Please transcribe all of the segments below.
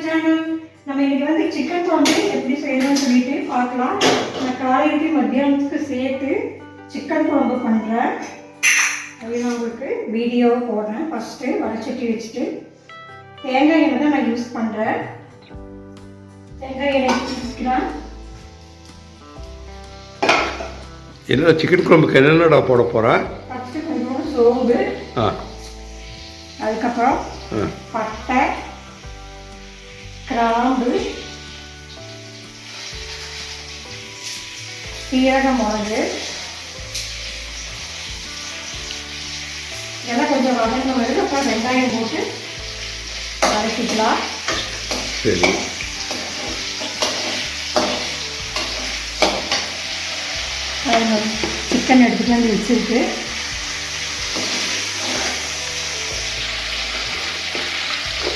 Channel நம்ம இன்னைக்கு வந்து சிக்கன் குழம்பு எப்படி செய்யணும்னு சொல்லிட்டு பார்க்கலாம். நான் காலைக்கு மத்தியானத்துக்கு சேர்த்து சிக்கன் குழம்பு பண்ணுறேன் அது நான் உங்களுக்கு வீடியோ போடுறேன். ஃபஸ்ட்டு வடச்சட்டி வச்சுட்டு தேங்காய் எண்ணெய் தான் நான் யூஸ் பண்ணுறேன் தேங்காய் எண்ணெய் வச்சுக்கிறேன் என்னடா சிக்கன் குழம்புக்கு என்னென்னடா போட போகிறா ஃபஸ்ட்டு கொஞ்சம் சோம்பு ஆ. அதுக்கப்புறம் பட்டை கிராம்பு சீரக மிளகு. இதெல்லாம் கொஞ்சம் வதங்க வருது. அப்புறம் வெங்காயம் போட்டு வதக்கிக்கலாம். சரி. சிக்கன் எடுத்துட்டு வந்து வச்சிருக்கு.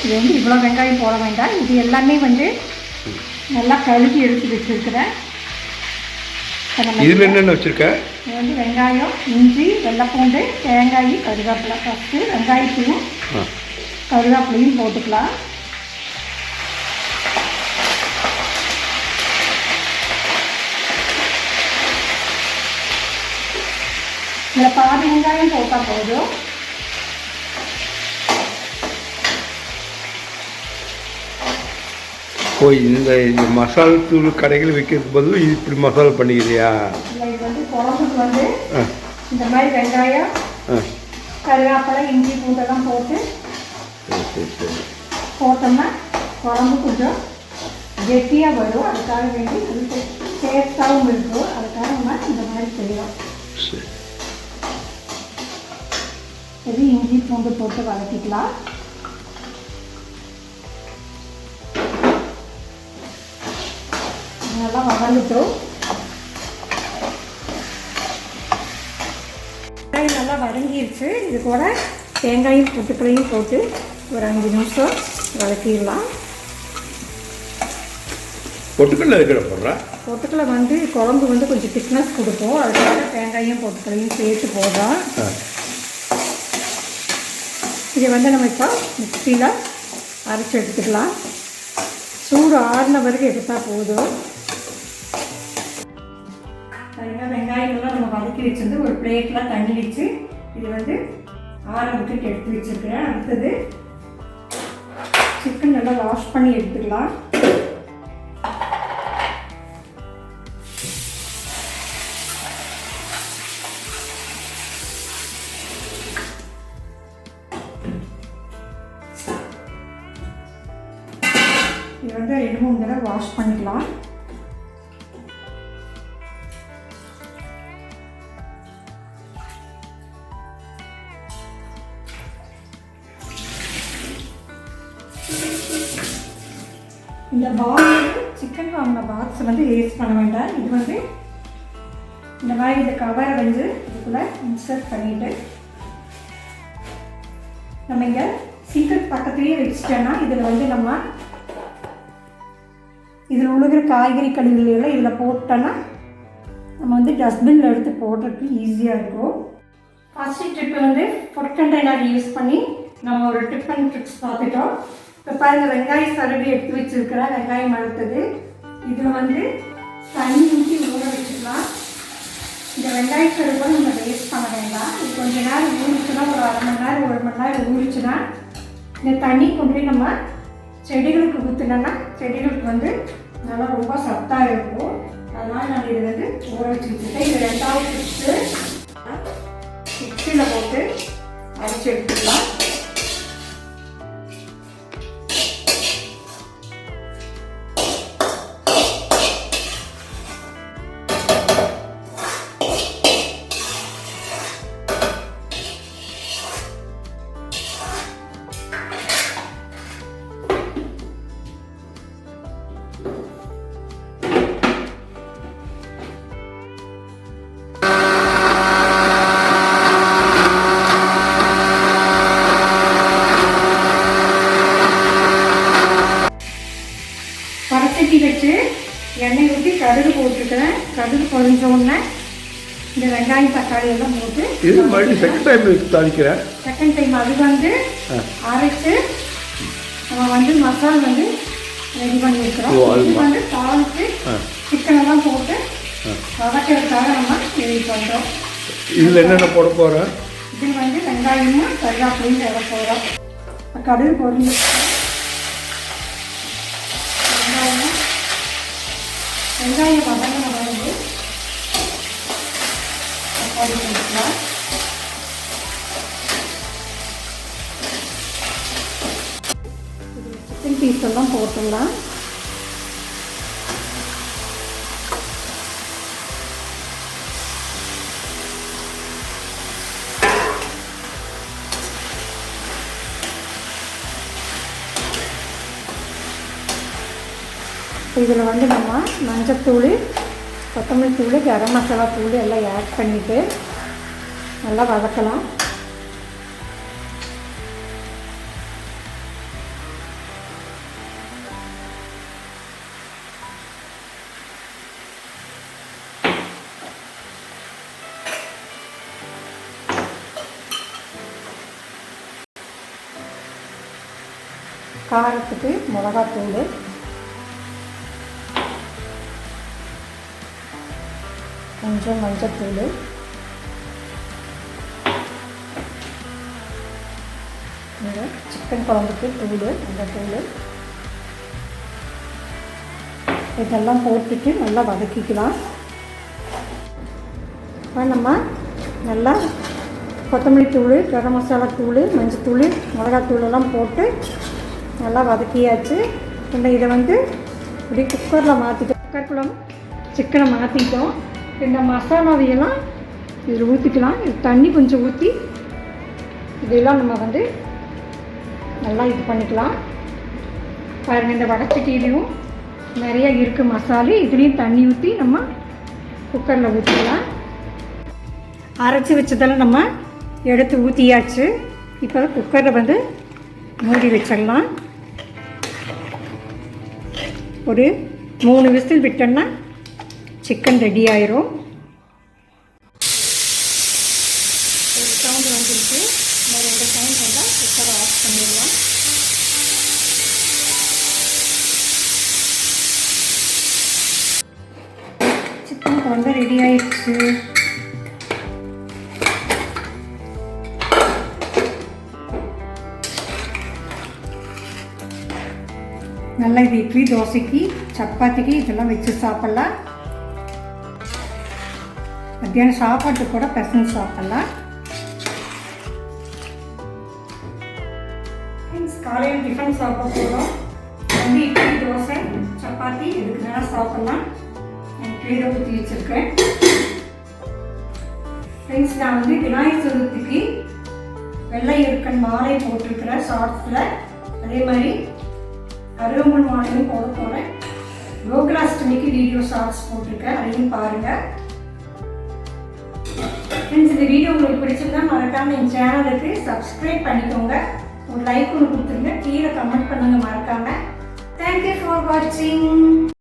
இது வந்து இவ்வளோ வெங்காயம் போட வேண்டாம். இது எல்லாமே வந்து நல்லா கழுவி எடுத்து வச்சிருக்கிறேன். இதில் என்னென்ன வச்சுருக்க? இது வந்து வெங்காயம் இஞ்சி வெள்ளைப்பூண்டு தேங்காய் கருவேப்பிலை. ஃபஸ்ட்டு வெங்காயத்தையும் கருவேப்பிலையும் போட்டுக்கலாம். இதில் பாதி வெங்காயம் போட்டால் போதும். ஓ இந்த இந்த மசாலா தூள் கடைகள் விற்கிறதுக்கு பதில் இது இப்படி மசாலா பண்ணிக்கிறியா? இது வந்து குழம்புக்கு வந்து இந்த மாதிரி வெங்காயம் கருவேப்பிலை இஞ்சி பூண்டெல்லாம் போட்டு சரி சரி சரி. போட்டோம்னா குழம்பு கொஞ்சம் கெட்டியாக வரும். அதுக்காக வேண்டி டேஸ்ட்டாகவும் இருக்கும். அதுக்காக நம்ம இந்த மாதிரி செய்யலாம். சரி. இது இஞ்சி பூண்டு போட்டு வதக்கிக்கலாம். நல்லா வதங்கட்டும். வெங்காயம் நல்லா வதங்கிருச்சு. இது கூட தேங்காயும் பொட்டுக்களையும் போட்டு ஒரு அஞ்சு நிமிஷம் வதக்கிடலாம். பொட்டுக்கல்ல இருக்கிற போடுறா? பொட்டுக்கலை வந்து குழம்பு வந்து கொஞ்சம் திக்னஸ் கொடுக்கும் அதுக்காக தேங்காயும் பொட்டுக்களையும் சேர்த்து போடுறோம். இதை வந்து நம்ம இப்போ மிக்சியில் அரைச்சி எடுத்துக்கலாம். சூடு ஆறின வரைக்கும் எடுத்தால் போதும். வதக்கி வச்சிருந்து ஒரு பிளேட்லாம் தண்ணி வச்சு இது வந்து ஆற விட்டுட்டு எடுத்து வச்சுருக்கிறேன். அடுத்தது சிக்கன் நல்லா வாஷ் பண்ணி எடுத்துக்கலாம். இது வந்து ரெண்டு மூணு தடவை வாஷ் பண்ணிக்கலாம். இந்த பாக்ஸ் சிக்கன் வாங்கின பாக்ஸ் வந்து வேஸ்ட் பண்ண வேண்டாம். இது வந்து இந்த மாதிரி இந்த கவரை வந்து இதுக்குள்ளே இன்சர்ட் பண்ணிட்டு நம்ம இங்கே சிங்கர் பக்கத்துலேயே வச்சுட்டோன்னா இதில் வந்து நம்ம இதில் உழுகிற காய்கறி கழிவுகள் எல்லாம் இதில் போட்டோன்னா நம்ம வந்து டஸ்ட்பினில் எடுத்து போடுறதுக்கு ஈஸியாக இருக்கும். ஃபஸ்ட்டு ட்ரிப்பு வந்து ஃபுட் கண்டெய்னர் யூஸ் பண்ணி நம்ம ஒரு டிப் அண்ட் ட்ரிக்ஸ் பார்த்துட்டோம். இப்போ பாருங்க வெங்காயம் சரவி எடுத்து வச்சிருக்கிறேன் வெங்காயம் வளர்த்தது இதில் வந்து தண்ணி ஊற்றி ஊற வச்சுக்கலாம் இந்த வெங்காய சருப்பை நம்ம வேஸ்ட் பண்ண வேண்டாம். இது கொஞ்ச நேரம் ஊறிச்சுன்னா ஒரு அரை மணி நேரம் ஒரு மணி நேரம் ஊறிச்சுன்னா இந்த தண்ணி கொண்டு போய் நம்ம செடிகளுக்கு ஊற்றினோன்னா செடிகளுக்கு வந்து நல்லா ரொம்ப சத்தாக இருக்கும். அதனால் நான் இதை வந்து ஊற வச்சு இது ரெண்டாவது டிப்ஸு மிக்சியில் போட்டு அரைச்சி எடுத்துக்கலாம். ஊற்றி கடுகு போட்டுருக்கிறேன். கடுகு பொரிஞ்ச உடனே இந்த வெங்காயம் தக்காளி எல்லாம் போட்டு இது மறுபடியும் செகண்ட் டைம் தாளிக்கிறேன். செகண்ட் டைம் அது வந்து. அரைச்சு நம்ம வந்து மசாலா வந்து ரெடி பண்ணியிருக்கிறோம். இது வந்து பாலுக்கு ஆ. சிக்கன் எல்லாம் போட்டு. வதக்கிறதுக்காக நம்ம ரெடி பண்ணுறோம் இதில் என்னென்ன போட போகிறேன் இது வந்து வெங்காயமும் கருவேப்பிலையும் போட போகிறோம் கடுகு பொரிஞ்சிருக்கோம் வெங்காயம் வதங்கின பிறகு தக்காளி போட்டுக்கலாம். சிக்கன் பீஸ் எல்லாம் போட்டுடலாம். இதில் வந்து நம்ம மஞ்சத்தூள் கொத்தமல்லி தூள் கரம் மசாலா தூள் எல்லாம் ஆட் பண்ணிவிட்டு நல்லா வதக்கலாம். காரத்துக்கு மிளகாத்தூள் கொஞ்சம் மஞ்சத்தூள் இந்த சிக்கன் குழம்புக்கு தூள் அந்த தூள். இதெல்லாம் போட்டுட்டு நல்லா வதக்கிக்கலாம். இப்போ நம்ம நல்லா கொத்தமல்லி தூள் கரம் மசாலா தூள் மஞ்சத்தூள் மிளகாத்தூள் எல்லாம் போட்டு நல்லா வதக்கியாச்சு. இந்த இதை வந்து இப்படி குக்கரில் மாற்றிட்டோம் குக்கர் குழம்பு சிக்கனை மாற்றிட்டோம் இந்த மசாலாவையெல்லாம் இதில் ஊற்றிக்கலாம். இது தண்ணி கொஞ்சம் ஊற்றி இதெல்லாம் நம்ம வந்து நல்லா இது பண்ணிக்கலாம். பாருங்கள் இந்த வடச்சட்டிலையும் நிறைய இருக்குது மசாலு. இதுலேயும் தண்ணி ஊற்றி நம்ம குக்கரில் ஊற்றிக்கலாம். அரைச்சி வச்சதெல்லாம் நம்ம எடுத்து ஊற்றியாச்சு இப்போ குக்கரில் வந்து மூடி வச்சிடலாம். ஒரு மூணு விசில் விட்டோன்னா சிக்கன் ரெடி ஆயிரும். ஒரு சவுண்ட் வந்துருக்கு இந்த ரெண்டு சவுண்ட் வந்தால் குக்கரை ஆஃப் பண்ணிடலாம். சிக்கன் குழம்பு ரெடி ஆயிடுச்சு. நல்லா இது இட்லி தோசைக்கு சப்பாத்திக்கு இதெல்லாம் வச்சு சாப்பிட்லாம். மத்தியானம் சாப்பாட்டுக்கு கூட பிசைஞ்சு சாப்பிட்லாம். காலையில் டிஃபன் சாப்பிட போகிறோம் வந்து இட்லி தோசை சப்பாத்தி இதுக்கு வேணால் சாப்பிட்லாம். கீழே ஊற்றி வச்சுருக்கேன். ஃப்ரெண்ட்ஸ் நான் வந்து விநாயகர் சதுர்த்திக்கு வெள்ளை இருக்கன் மாலை போட்டிருக்கிறேன் ஷார்ட்ஸில் அதே மாதிரி அருகம்புல் மாலையும் போட போகிறேன் கோகுலாஷ்டமிக்கு வீடியோ ஷார்ட்ஸ் போட்டிருக்கேன். அதையும் பாருங்கள் ஃப்ரெண்ட்ஸ் இந்த வீடியோ உங்களுக்கு பிடிச்சிருந்தா மறக்காம என் சேனலுக்கு சப்ஸ்கிரைப் பண்ணிக்கோங்க. ஒரு லைக் ஒன்று கொடுத்துருங்க. கீழே கமெண்ட் பண்ணுங்க மறக்காம. தேங்க்யூ ஃபார் வாட்சிங்